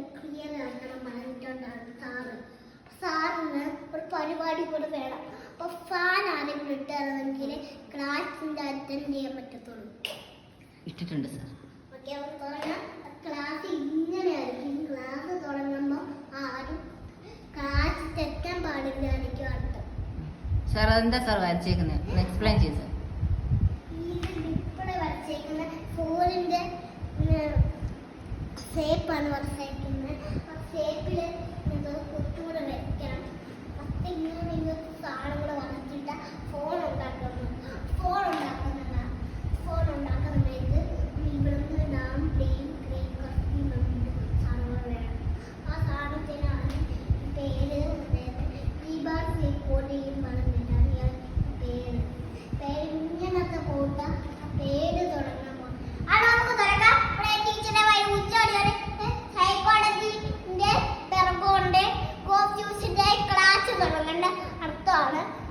Doubt നമ്മൾ പറഞ്ഞിട്ടുണ്ടാണ് sir. സാറിന് ഒരു പരിപാടി കൂടെ വേണം. അപ്പോൾ ഫാൻ ആരെങ്കിലും ഇട്ടാണെങ്കിൽ ക്ലാസ്സിന്റെ അറ്റൻഡ് ചെയ്യാൻ പറ്റത്തുള്ളൂ. ഇട്ടിട്ടുണ്ട് സാർ. ഓക്കെ അവർ തുടങ്ങാം ക്ലാസ് ഇങ്ങനെയായിരിക്കും. ക്ലാസ് തുടങ്ങുമ്പോൾ ആരും ക്ലാസ് തെറ്റാൻ പാടില്ലായിരിക്കും അർത്ഥം സാർ അതെന്താ സാർ വരച്ചേക്കുന്നത് എക്സ്പ്ലെയിൻ ചെയ്ത് സാർ. ഇവിടെ വരച്ചേക്കുന്ന ഫോണിന്റെ ഷേപ്പാണ് വരച്ചേക്കുന്നത്. ആണ്.